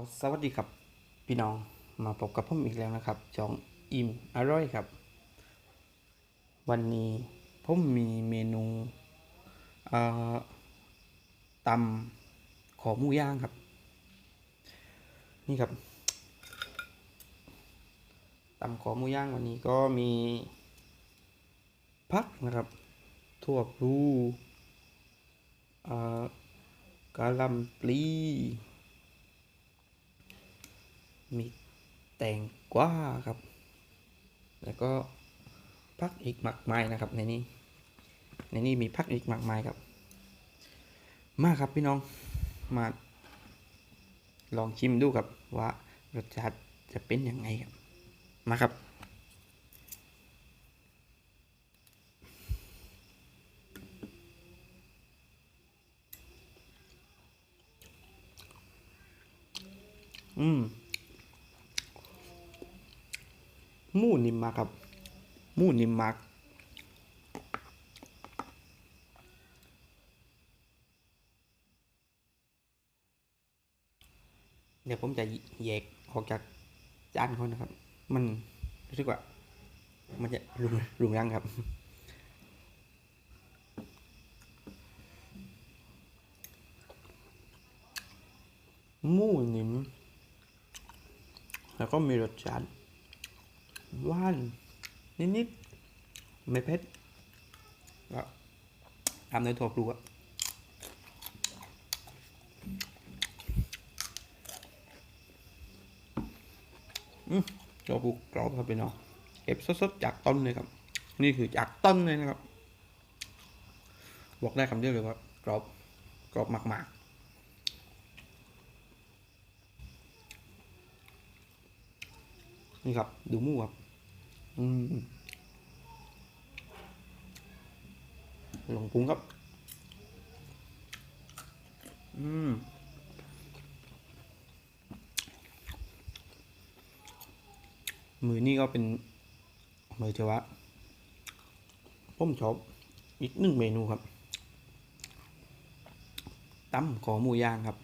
ก็สวัสดีครับพี่น้องมาพบกับผมอีกแล้วนะครับจองอิ่มอร่อยครับ วันนี้ผมมีเมนูตำขอหมูย่างครับ นี่ครับตำขอหมูย่างวันนี้ก็มีพักนะครับทั่วพลูกะลำปลี มีแตงกวาครับ แล้วก็พักอีกมากมายนะครับในนี้ในนี้มีพักอีกมากมายครับ มาครับพี่น้องมาลองชิมดูครับว่ารสชาติจะเป็นยังไงครับ มาครับ อืม ห มูนิ่มมากครับหมูนิ่มมากเดี๋ยวผมจะแยกออกจากจานเขานะครับ มันรู้สึกว่า มันจะรุงรุงรังครับหมูนิ่มแล้วก็มีรสชาติ หวานนิดๆไม่เผ็ดก็ทำในถั่วพลูอะอืมถั่วพลูกรอบครับพี่น้องเก็บสดๆจากต้นเลยครับ นี่คือจากต้นเลยนะครับ บอกได้คำเดียวเลยว่ากรอบกรอบมากๆ นี่ครับ ดูหมูครับอืมลงปรุงครับ อืมมือนี่ก็เป็นมือเทวะผมชอบอีกหนึ่งเมนูครับตำขอหมูย่างครับ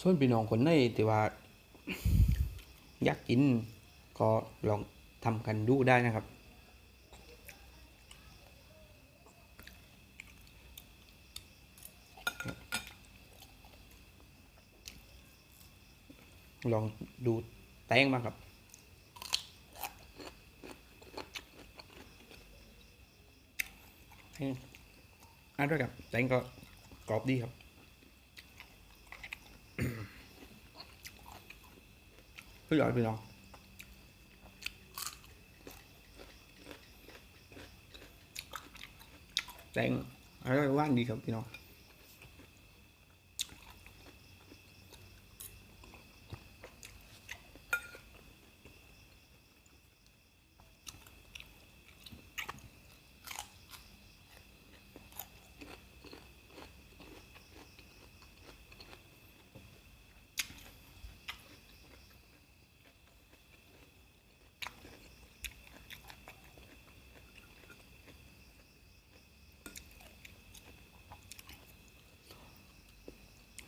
ส่วนพี่น้องคนไหนที่ว่า อยากกินก็ลองทำกันดูได้นะครับ ลองดูแตงมาครับอันด้วยครับแตงก็กรอบดีครับ พี่หลอดพี่น้องแตงอร่อยหว่านดีครับพี่น้อง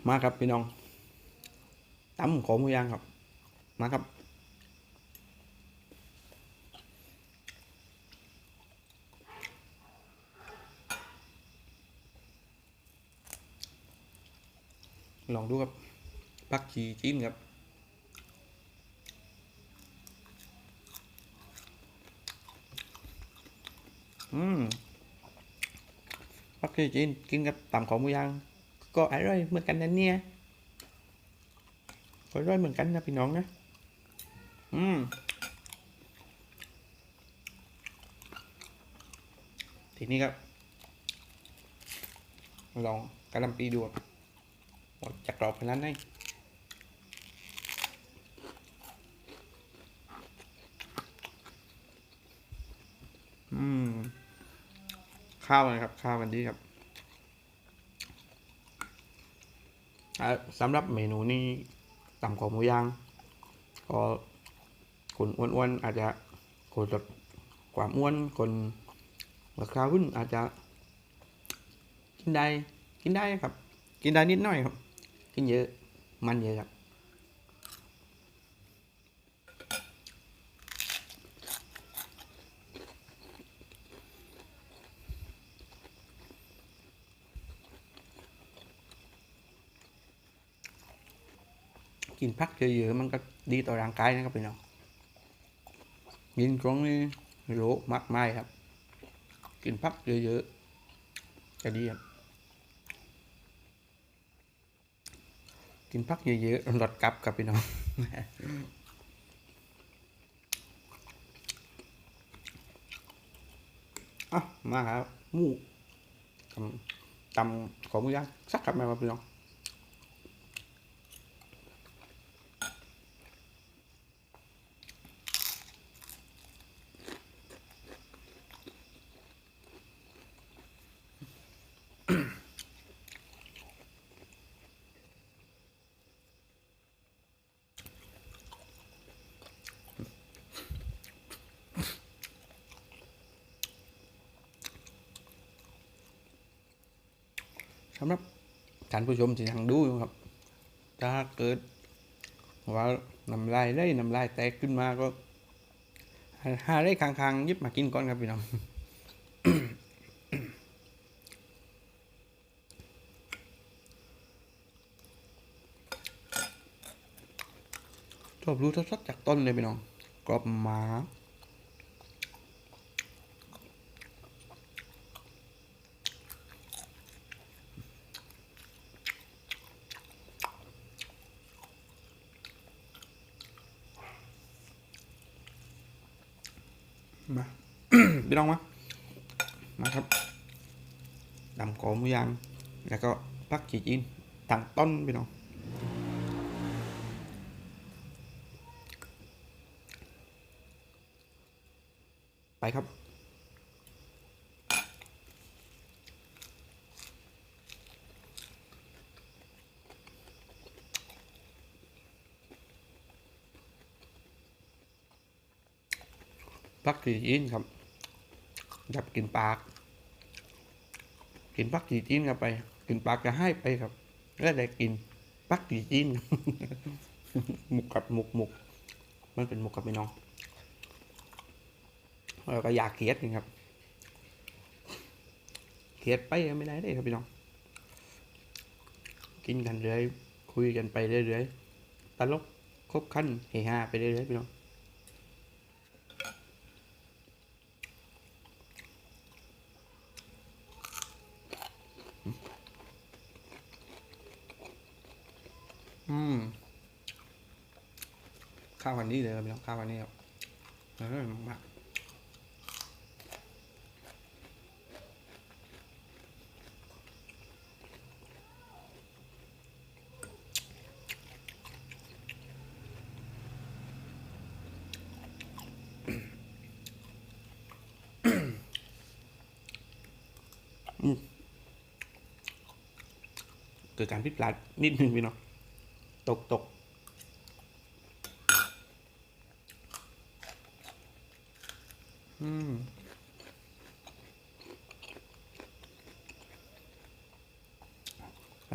มาครับพี่น้องตำขอหมูย่างครับ มาครับ ลองดูครับผักชีจีนครับอืมผักชีจีนกินกับตำขอหมูย่าง ก็อร่อยเหมือนกันนะเนี่ยอร่อยเหมือนกันนะพี่น้องนะ อืมทีนี้ครับ ลองกระลำปีดูครับว่าจะกรอบขนาดไหนอืม ข้าวกันครับ ข้าวกันดีครับ อะ สำหรับเมนูนี้ตำของหมูย่างก็คนอ้วนๆอาจจะคนลดความอ้วนคนราคาขึ้นอาจจะ กินได้กินได้ครับ กินได้นิดหน่อยครับ กินเยอะมันเยอะครับ กินผักเยอะๆมันก็ดีต่อร่างกายนะครับพี่น้องกินตรงนี้โลมากมายครับ กินผักเยอะๆจะดีครับกินผักเยอะๆลดกลับกับพี่น้องอะมาครับหมูตำตำของหมูย่างสักกับแม่มาพี่น้อง สำหรับท่านผู้ชมที่ยังดูอยู่ครับ ถ้าเกิดว่าน้ำลายได้น้ำลายแตกขึ้นมาก็หาได้คางๆยิบมากินก่อนครับพี่น้องชอบรู้สดๆจากต้นเลยพี่น้องกรอบหมามา พี่น้องมา มาครับดำก อหมูยาง แล้วก็พักจีจีนต่างต้นพี่น้องไปครับ พักจีจีนครับจับกินปาก กินพักจีจีนเข้าไป กินปลากจะให้ไปครับ แล้วได้กินพักจีจีนหมุกกับหมุกหมุกมันเป็นหมุกกับพี่น้องแล้วก็อยากเขียดนี่ครับเขียดไปไม่ได้เลยครับพี่น้อง กินกันเรื่อยคุยกันไปเรื่อยๆตลกครบขั้นเฮฮาไปเรื่อยๆพี่น้อง อืม ข้าววันนี้เลยครับพี่น้องข้าววันนี้ครับเออมากเกิดการพิดพลาดนิดนึงพี่น้องตกตก อืม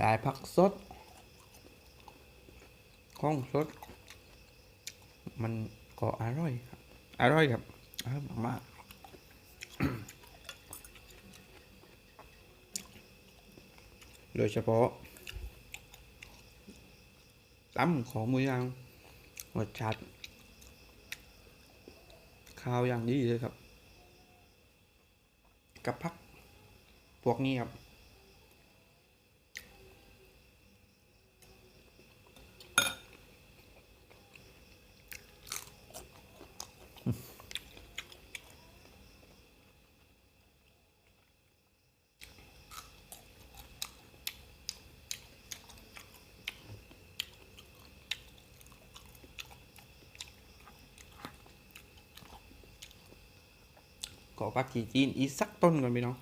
ลายผักสดข้องสด มันก็อร่อยครับ อร่อยครับอร่อยมากโดยเฉพาะตั้มของหมูยางรสชาติ ข้าวอย่างดีเลยครับ กับพักพวกนี้ครับ ขอพักจีจีนอีสักต้นก่อนพี่น้อง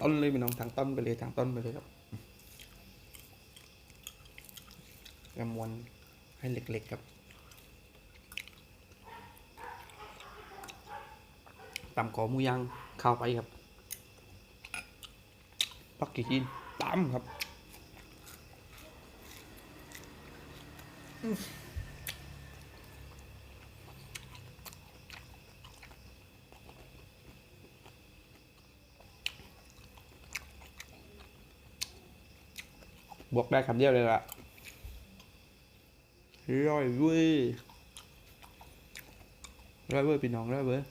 ต้นเลยพี่น้องทางต้นไปเลยทางต้นไปเลยครับกระมวนให้เล็กๆครับตำขอมูย่างเข้าไปครับปักกี่กินตำครับ บวกได้คำเดียวเลยละร้อยเว้ยร้อยเว้ยพี่น้องร้อยเว้ย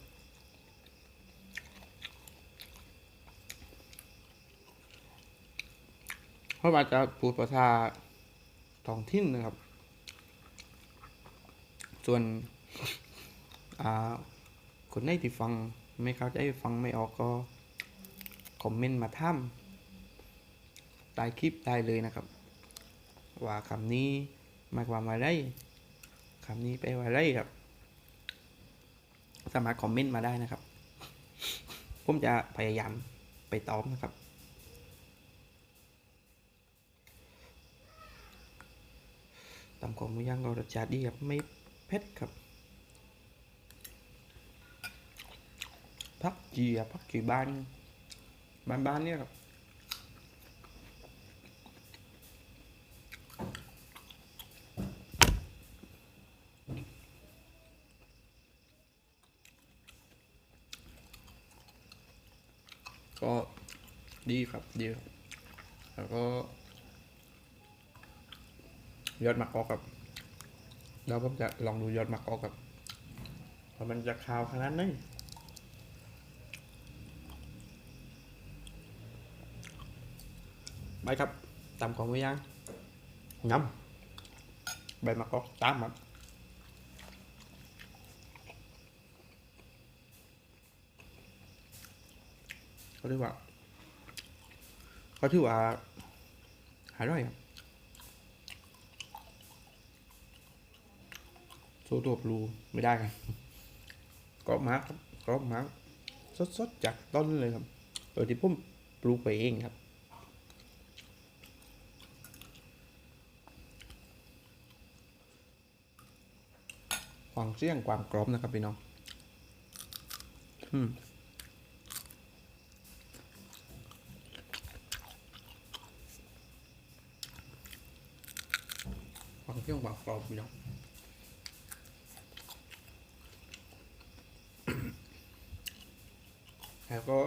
เพราะมาจากพูดภาษาท้องถิ่นนะครับ ส่วนคนไหนที่ฟังไม่เข้าใจฟังไม่ออกก็คอมเมนต์มาท่ำ ใต้คลิปได้เลยนะครับ ว่าคำนี้หมายความว่าอะไรคำนี้แปลว่าอะไรครับ สามารถคอมเมนต์มาได้นะครับ ผมจะพยายามไปตอบนะครับตำของหมูย่างก็รสชาติดีครับไม่เผ็ดครับพักจีอะพักจีบ้านบ้านบ้านเนี่ยครับ ก็ ดีครับดีครับ แล้วก็ยอดมักอกครับแล้วผมจะลองดูยอดมักอกครับว่ามันจะคาวขนาดไหนไปครับตามของไว้ยังงำใบมะกอกตามครับเขาเรียกว่า เขาถือว่าหาร่อยครับโซตัวปลูไม่ได้ครับกรอบมากครับกรอบมากสดๆจากต้นเลยครับโดยที่ผมปลูกไปเองครับความเสี่ยงความกรอบนะครับพี่น้อง อืม ความเที่ยงความกรอบพี่น้องแล้วก็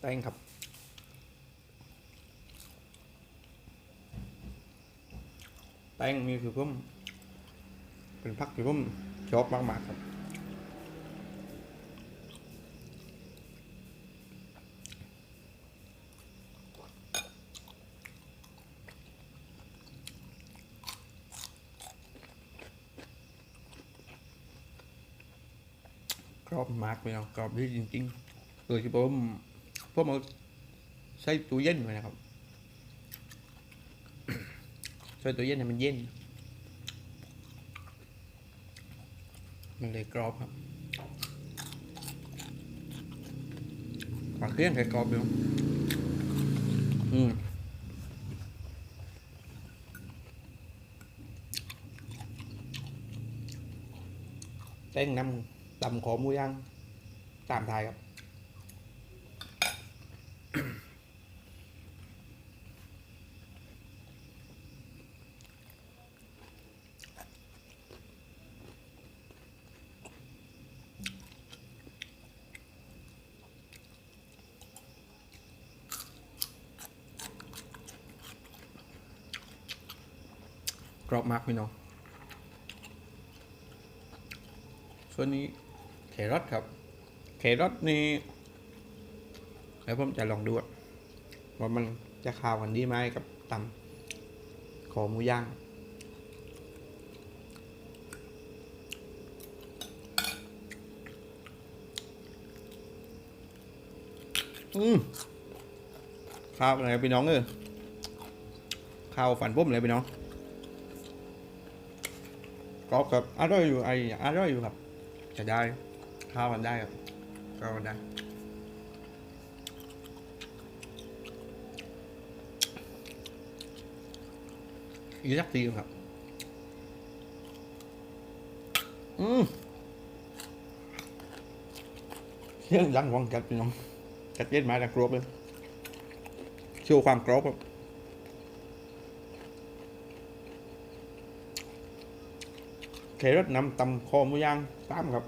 แป้งครับแป้งนี่คือผมเป็นพักที่ผมชอบมากๆครับ กรอบมากเลยเนาะกรอบดีจริงๆเลยที่ผมผมเอาใส่ตู้เย็นไว้นะครับใส่ตู้เย็นให้มันเย็น มันเลยกรอบครับบางเครื่องแค่กรอบอยู่อืมเต้งน้ำตำขอมูย่าง ตามไทยครับกรอบมากพี่น้อง ส่วนนี้แครอทครับ แครอทนี่แล้วผมจะลองดูว่ามันจะขาวกันดีไหมกับตำขอหมูย่างอืมข้าวอะไรพี่น้องเออข้าวฝันผมเลยพี่น้องกรอบกับอร่อยอยู่ไออร่อยอยู่ครับจะได้ข้าวมันได้ครับ ก็ได้ออีกสักทีครับ อืมเรื่องรังวังกัดพี่น้องกัดเย็นมาแต่กรอบเลยโชว์ความกรอบครับเครสนำตำคอมูย่างตามครับ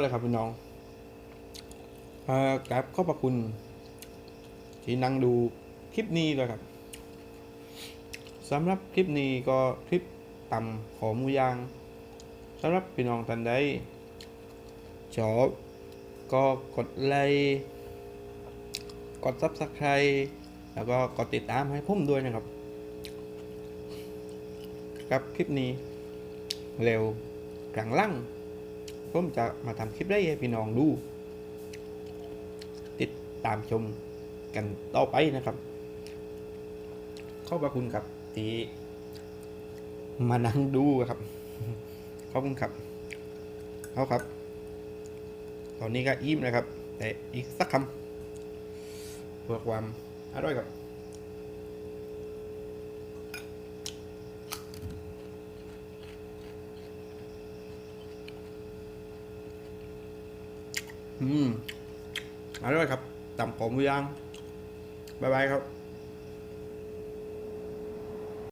เลยครับพี่น้องเอ่อกราบขอบพระคุณ ที่นั่งดูคลิปนี้เลยครับสำหรับคลิปนี้ก็คลิปตำของหมูย่างสำหรับพี่น้องท่านใดชอบก็กดไลค์กดซับสไครต์แล้วก็กดติดตามให้ผมด้วยนะครับ กับคลิปนี้เร็วกลางลั่ง ผมจะมาทำคลิปได้ให้พี่น้องดู ติดตามชมกันต่อไปนะครับเข้าพระคุณครับที่มานั่งดูครับขอบคุณครับเอาครับ ตอนนี้ก็อิ่มนะครับ แต่อีกสักคำเพื่อความอร่อยครับ มอร่อยครับตำผมย่าง บ๊ายบายครับ